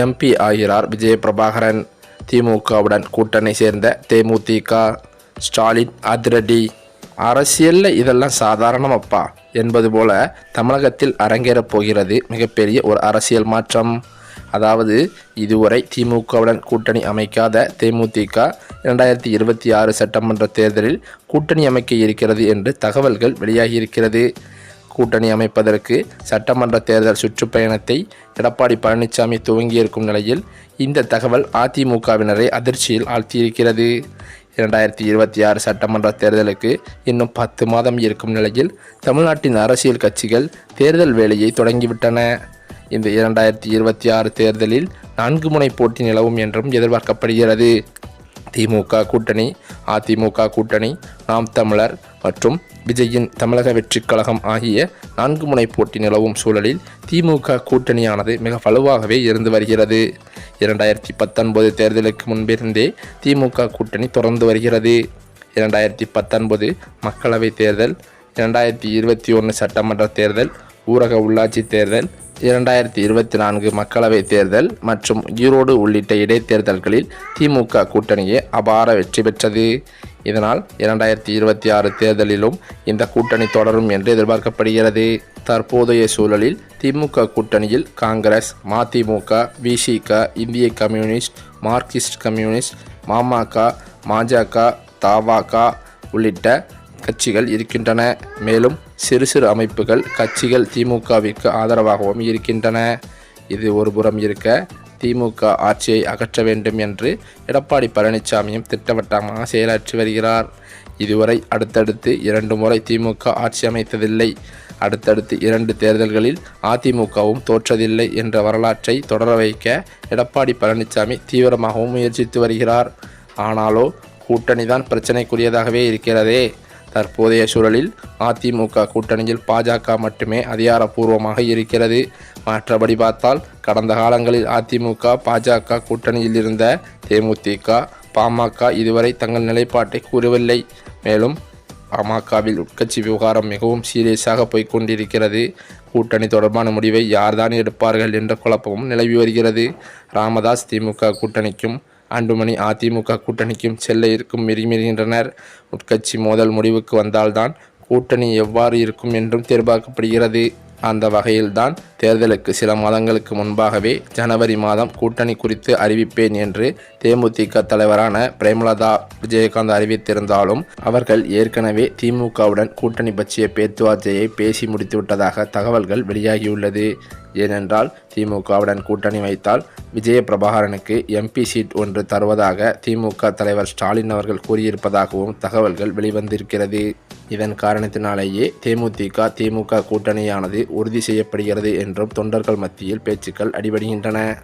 MP ஆகிறார். விஜயபிரபாகரன் திமுகவுடன் கூட்டணி சேர்ந்த தேமுதிக ஸ்டாலின் அதிரடி. அரசியலில் இதெல்லாம் சாதாரணமப்பா. என்பது போல தமிழகத்தில் அரங்கேறப் போகிறது மிகப்பெரிய ஒரு அரசியல் மாற்றம். அதாவது இதுவரை திமுகவுடன் கூட்டணி அமைக்காத தேமுதிக இரண்டாயிரத்தி இருபத்தி ஆறு சட்டமன்ற தேர்தலில் கூட்டணி அமைக்க இருக்கிறது என்று தகவல்கள் வெளியாகியிருக்கிறது கூட்டணி அமைப்பதற்கு சட்டமன்ற தேர்தல் சுற்றுப்பயணத்தை எடப்பாடி பழனிசாமி துவங்கியிருக்கும் நிலையில் இந்த தகவல் அதிமுகவினரை அதிர்ச்சியில் ஆழ்த்தியிருக்கிறது. இரண்டாயிரத்தி இருபத்தி ஆறு சட்டமன்ற தேர்தலுக்கு இன்னும் பத்து மாதம் இருக்கும் நிலையில் தமிழ்நாட்டின் அரசியல் கட்சிகள் தேர்தல் வேலையை தொடங்கிவிட்டன. இந்த இரண்டாயிரத்தி இருபத்தி ஆறு தேர்தலில் நான்கு முனை போட்டி நிலவும் என்றும் எதிர்பார்க்கப்படுகிறது. திமுக கூட்டணி அதிமுக கூட்டணி நாம் தமிழர் மற்றும் விஜயின் தமிழக வெற்றிக் கழகம் ஆகிய நான்கு முனை போட்டி நிலவும் சூழலில் திமுக கூட்டணியானது மிக வலுவாகவே இருந்து வருகிறது. இரண்டாயிரத்தி பத்தொன்பது தேர்தலுக்கு முன்பிருந்தே திமுக கூட்டணி தொடர்ந்து வருகிறது. இரண்டாயிரத்தி பத்தொன்பது மக்களவைத் தேர்தல் இரண்டாயிரத்தி இருபத்தி ஒன்று சட்டமன்ற தேர்தல் ஊரக உள்ளாட்சி தேர்தல் இரண்டாயிரத்தி இருபத்தி நான்கு மக்களவைத் தேர்தல் மற்றும் ஈரோடு உள்ளிட்ட இடைத்தேர்தல்களில் திமுக கூட்டணியே அபார வெற்றி பெற்றது. இதனால் இரண்டாயிரத்தி இருபத்தி ஆறு தேர்தலிலும் இந்த கூட்டணி தொடரும் என்று எதிர்பார்க்கப்படுகிறது. தற்போதைய சூழலில் திமுக கூட்டணியில் காங்கிரஸ் மதிமுக விசிக இந்திய கம்யூனிஸ்ட் மார்க்சிஸ்ட் கம்யூனிஸ்ட் மாமக பாஜக தவாக உள்ளிட்ட கட்சிகள் இருக்கின்றன. மேலும் சிறு சிறு அமைப்புகள் கட்சிகள் திமுகவிற்கு ஆதரவாகவும் இருக்கின்றன. இது ஒருபுறம் இருக்க திமுக ஆட்சியை அகற்ற வேண்டும் என்று எடப்பாடி பழனிசாமியும் திட்டவட்டமாக செயலாற்றி வருகிறார். இதுவரை அடுத்தடுத்து இரண்டு முறை திமுக ஆட்சி அமைத்ததில்லை. அடுத்தடுத்து இரண்டு தேர்தல்களில் அதிமுகவும் தோற்றதில்லை என்ற வரலாற்றை தொடர வைக்க எடப்பாடி பழனிசாமி தீவிரமாகவும் முயற்சித்து வருகிறார். ஆனாலோ கூட்டணி தான் பிரச்சனைக்குரியதாகவே இருக்கிறதே. தற்போதைய சூழலில் அதிமுக கூட்டணியில் பாஜக மட்டுமே அதிகாரப்பூர்வமாக இருக்கிறது. மற்றபடி பார்த்தால் கடந்த காலங்களில் அதிமுக பாஜக கூட்டணியில் இருந்த தேமுதிக பாமக இதுவரை தங்கள் நிலைப்பாட்டை கூறவில்லை. மேலும் பாமகவில் உட்கட்சி விவகாரம் மிகவும் சீரியஸாக போய்கொண்டிருக்கிறது கூட்டணி தொடர்பான முடிவை யார்தான் எடுப்பார்கள் என்ற குழப்பமும் நிலவி வருகிறது. ராமதாஸ் திமுக கூட்டணிக்கும் அன்புமணி அதிமுக கூட்டணிக்கும் செல்ல இருக்கும் விரும்புகின்றனர் உட்கட்சி மோதல் முடிவுக்கு வந்தால்தான் கூட்டணி எவ்வாறு இருக்கும் என்றும் எதிர்பார்க்கப்படுகிறது அந்த வகையில்தான் தேர்தலுக்கு சில மாதங்களுக்கு முன்பாகவே ஜனவரி மாதம் கூட்டணி குறித்து அறிவிப்பேன் என்று தேமுதிக தலைவரான பிரேமலதா விஜயகாந்த் அறிவித்திருந்தாலும் அவர்கள் ஏற்கனவே திமுகவுடன் கூட்டணி பற்றிய பேச்சுவார்த்தையை பேசி முடித்துவிட்டதாக தகவல்கள் வெளியாகியுள்ளது. ஏனென்றால் திமுகவுடன் கூட்டணி வைத்தால் விஜய பிரபாகரனுக்கு எம்பி சீட் ஒன்று தருவதாக திமுக தலைவர் ஸ்டாலின் அவர்கள் கூறியிருப்பதாகவும் தகவல்கள் வெளிவந்திருக்கிறது. இதன் காரணத்தினாலேயே தேமுதிக திமுக கூட்டணியானது உறுதி செய்யப்படுகிறது என்றும் தொண்டர்கள் மத்தியில் பேச்சுக்கள் அடிபடுகின்றன.